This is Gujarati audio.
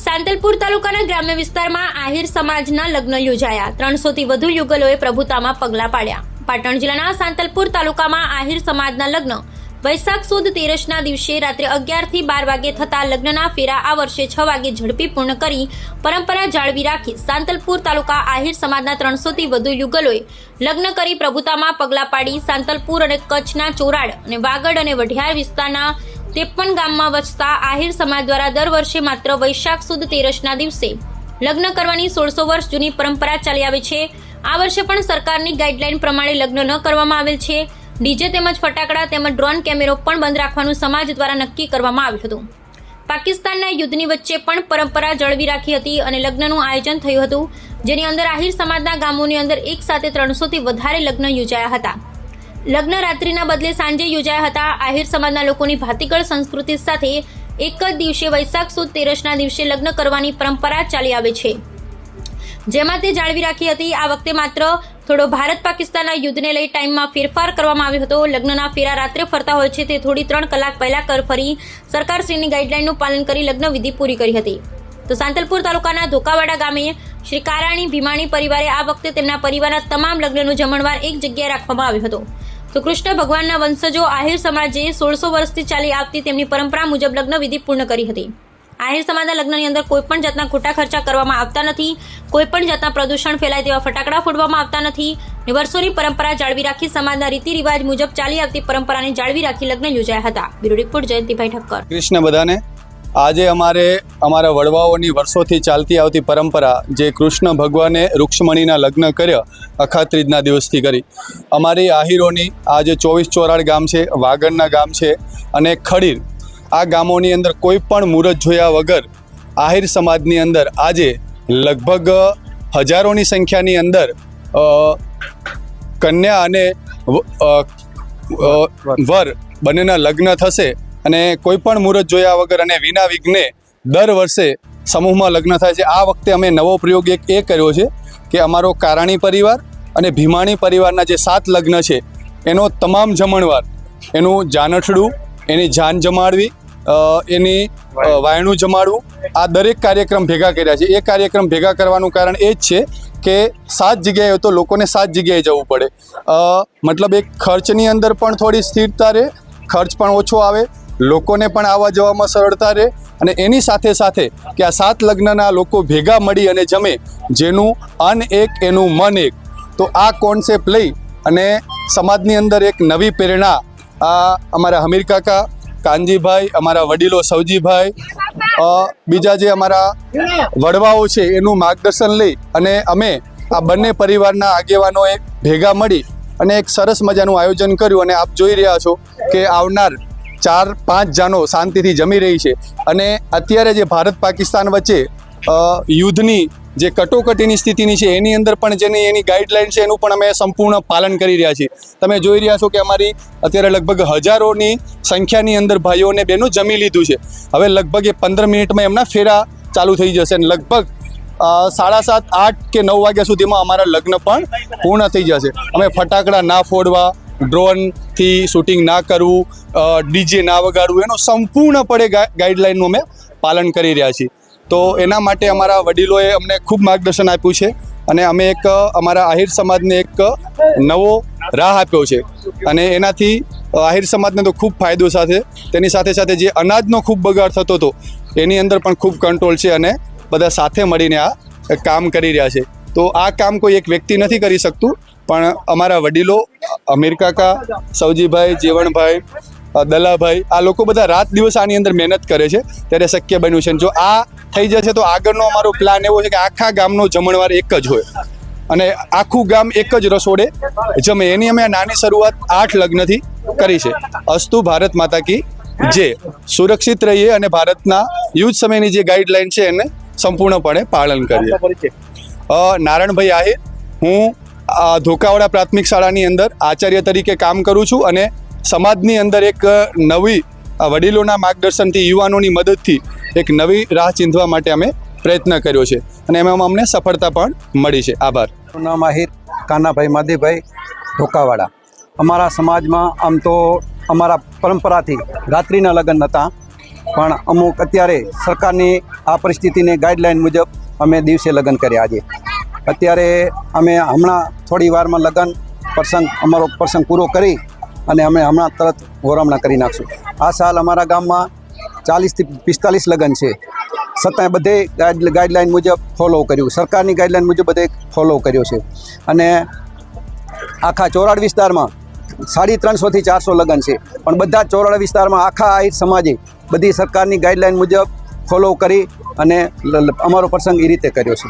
સાંતલપુર તાલુકાના ગ્રામ્ય વિસ્તારમાં આહિર સમાજના લગ્ન યોજાયા. ત્રણસોથી વધુ યુગલોએ પ્રભુતામાં પગલાં પાડ્યા. પાટણ જિલ્લાના સાંતલપુર તાલુકામાં આહિર સમાજના લગ્ન. વૈશાખ સુદ તેરસના દિવસે રાત્રે અગિયારથી બાર વાગે થતા લગ્નના ફેરા આ વર્ષે છ વાગે ઝડપી પૂર્ણ કરી પરંપરા જાળવી રાખી સાંતલપુર તાલુકા આહિર સમાજના ત્રણસોથી વધુ યુગલોએ લગ્ન કરી પ્રભુતામાં પગલાં પાડી સાંતલપુર અને કચ્છના ચોરાડ અને વાગડ અને વઢિયાર વિસ્તારના ત્રેપન ગામમાં વસતા આહિર સમાજ દ્વારા દર વર્ષે માત્ર વૈશાખ સુદ તેરસના દિવસે લગ્ન કરવાની સોળસો વર્ષ જૂની પરંપરા ચાલી આવે છે. આ વર્ષે પણ સરકારની ગાઈડલાઈન પ્રમાણે લગ્ન ન કરવામાં આવેલ છે. ડીજે તેમજ ફટાકડા તેમજ ડ્રોન કેમેરો પણ બંધ રાખવાનું સમાજ દ્વારા નક્કી કરવામાં આવ્યું હતું. પાકિસ્તાનના યુદ્ધની વચ્ચે પણ પરંપરા જળવી રાખી હતી અને લગ્નનું આયોજન થયું હતું. જેની અંદર આહિર સમાજના ગામોની અંદર એક સાથે ત્રણસોથી વધારે લગ્ન યોજાયા હતા. લગ્ન રાત્રિના બદલે સાંજે યોજાયા હતા. આહિર સમાજના લોકોની ભાતીગળ સંસ્કૃતિ સાથે એક જ દિવસે વૈશાખ સુદ તેરસના દિવસે લગ્ન કરવાની પરંપરા ચાલી આવે છે. જેમાં તે જાળવી રાખી હતી. આ વખતે માત્ર થોડો ભારત પાકિસ્તાનના યુદ્ધને લઈ ટાઈમમાં ફેરફાર કરવામાં આવ્યો હતો. લગ્નના ફેરા રાત્રે ફરતા હોય છે તે થોડી ત્રણ કલાક પહેલા કર ફરી સરકારશ્રીની ગાઈડલાઈનનું પાલન કરી લગ્ન વિધિ પૂરી કરી હતી. તો સાંતલપુર તાલુકાના ધોકાવાડા ગામે શ્રી કારાણી ભીમાણી પરિવારે આ વખતે તેમના પરિવારના તમામ લગ્નનું જમણવાર એક જગ્યાએ રાખવામાં આવ્યો હતો. તો કૃષ્ણ ભગવાનના વંશજો આહિર સમાજે સોળસો વર્ષથી ચાલી આવતી તેમની પરંપરા મુજબ લગ્ન વિધિ પૂર્ણ કરી હતી. આહિર સમાજના લગ્નની અંદર કોઈ પણ જાતના ખોટા ખર્ચા કરવામાં આવતા નથી, કોઈ પણ જાતના પ્રદૂષણ ફેલાય તેવા ફટાકડા ફોડવામાં આવતા નથી વર્ષોની પરંપરા જાળવી રાખી સમાજના રીતિ રિવાજ મુજબ ચાલી આવતી પરંપરાને જાળવી રાખી લગ્ન યોજાયા હતા. Bureau report Jayantibhai Thakkar. Krishna બધાને આજે અમારે, અમારા વડવાઓની વર્ષોથી ચાલતી આવતી પરંપરા જે કૃષ્ણ ભગવાને રૂક્ષ્મણીના લગ્ન કર્યા, અખાત્રીજના દિવસથી કરી. અમારી આહિરોની આ જે ચોવીસ ચોરાડ ગામ છે વાગડના ગામ છે અને ખડીર, આ ગામોની અંદર કોઈ પણ મુહૂર્ત જોયા વગર આહિર સમાજની અંદર આજે લગભગ હજારોની સંખ્યાની અંદર કન્યા અને વર બંનેના લગ્ન થશે. અને કોઈ પણ મુહૂર્ત જોયા વગર અને વિના વિઘ્ને દર વર્ષે સમૂહમાં લગ્ન થાય છે. આ વખતે અમે નવો પ્રયોગ એક એ કર્યો છે કે અમારો કારાણી પરિવાર અને ભીમાણી પરિવારના જે સાત લગ્ન છે એનો તમામ જમણવાર એનું જાનઠડું એની જાન જમાડવી એની વાયણું જમાડવું આ દરેક કાર્યક્રમ ભેગા કર્યા છે. એ કાર્યક્રમ ભેગા કરવાનું કારણ એ જ છે કે સાત જગ્યાએ તો લોકોને સાત જગ્યાએ જવું પડે. મતલબ એક ખર્ચની અંદર પણ થોડી સ્થિરતા રહે ખર્ચ પણ ઓછો આવે લોકોને પણ આવવા જવામાં સરળતા રહે અને એની સાથે સાથે કે આ સાત લગ્નના લોકો ભેગા મળી અને જમે, જેનું અન એક, એનું મન એક. તો આ કોન્સેપ્ટ લઈ અને સમાજની અંદર એક નવી પ્રેરણા આ અમારા હમીર કાકા, કાનજીભાઈ, અમારા વડીલો સૌજીભાઈ બીજા જે અમારા વડવાઓ છે એનું માર્ગદર્શન લઈ અને અમે આ બંને પરિવારના આગેવાનોએ ભેગા મળી અને એક સરસ મજાનું આયોજન કર્યું અને આપ જોઈ રહ્યા છો કે આવનાર ચાર, પાંચ જાનો શાંતિથી જમી રહી છે. અને અત્યારે જે ભારત પાકિસ્તાન વચ્ચે યુદ્ધની જે કટોકટીની સ્થિતિની છે, એની અંદર પણ જેની એની ગાઈડલાઇન છે, એનું પણ અમે સંપૂર્ણ પાલન કરી રહ્યા છીએ. તમે જોઈ રહ્યા છો કે અમારી અત્યારે લગભગ હજારોની સંખ્યાની અંદર ભાઈઓ અને બહેનો જમી લીધું છે. હવે લગભગ એ પંદર મિનિટમાં એમના ફેરા ચાલુ થઈ જશે અને લગભગ સાડા સાત, આઠ કે નવ વાગ્યા સુધીમાં અમારા લગ્ન પણ પૂર્ણ થઈ જશે. અમે ફટાકડા ના ફોડવા ડ્રોનથી શૂટિંગ ના કરવું ડીજે ના વગાડવું, એનો સંપૂર્ણપણે ગાઈડલાઇનનું અમે પાલન કરી રહ્યા છીએ. તો એના માટે અમારા વડીલોએ અમને ખૂબ માર્ગદર્શન આપ્યું છે અને અમે એક, અમારા આહિર સમાજને એક નવો રાહ આપ્યો છે. અને એનાથી આહિર સમાજને તો ખૂબ ફાયદો સાથે, તેની સાથે સાથે જે અનાજનો ખૂબ બગાડ થતો હતો, એની અંદર પણ ખૂબ કંટ્રોલ છે અને બધા સાથે મળીને આ કામ કરી રહ્યા છે. તો આ કામ કોઈ એક વ્યક્તિ નથી કરી શકતું. પણ અમારા વડીલો, અમીર કાકા સૌજીભાઈ જીવણભાઈ દલાભાઈ, આ લોકો બધા રાત દિવસ આની અંદર મહેનત કરે છે, ત્યારે શક્ય બન્યું છે. જો આ થઈ જશે તો આગળનો અમારો પ્લાન એવો છે કે આખા ગામનો જમણવાર એક જ હોય. અને આખું ગામ એક જ રસોડે જમે. એની અમે નાની શરૂઆત આઠ લગ્નથી કરી છે. અસ્તુ ભારત માતા કી જે સુરક્ષિત રહીએ અને ભારતના યુદ્ધ સમયની જે ગાઈડલાઈન છે એને સંપૂર્ણપણે પાલન કરીએ. નારાયણભાઈ આહિર, હું ધોકાવાડા પ્રાથમિક શાળાની અંદર આચાર્ય તરીકે કામ કરું છું અને સમાજની અંદર એક નવી વડીલોના માર્ગદર્શનથી, યુવાનોની મદદથી એક નવી રાહ ચીંધવા માટે અમે પ્રયત્ન કર્યો છે અને એમાં અમને સફળતા પણ મળી છે. આભાર. નામ આહિર કાનાભાઈ માધીભાઈ ધોકાવાડા. અમારા સમાજમાં આમ તો અમારા પરંપરાથી રાત્રિના લગ્ન હતા પણ અમુક અત્યારે સરકારની આ પરિસ્થિતિની ગાઈડલાઈન મુજબ અમે દિવસે લગ્ન કર્યા આજે. અત્યારે અમે હમણાં થોડી વારમાં લગ્ન પ્રસંગ, અમારો પ્રસંગ પૂરો કરી અને અમે હમણાં તરત વરામણા કરી નાખશું. આ સાલ અમારા ગામમાં ચાલીસથી પિસ્તાલીસ લગ્ન છે. છતાંય બધે ગાઈડ ગાઈડલાઇન મુજબ ફોલો કર્યું. સરકારની ગાઈડલાઇન મુજબ બધે ફોલો કર્યો છે. અને આખા ચોરાડ વિસ્તારમાં સાડી ત્રણસોથી ચારસો લગ્ન છે. પણ બધા ચોરાડ વિસ્તારમાં આખા આહિર સમાજે બધી સરકારની ગાઈડલાઈન મુજબ ફોલો કરી અને અમારો પ્રસંગ એ રીતે કર્યો છે.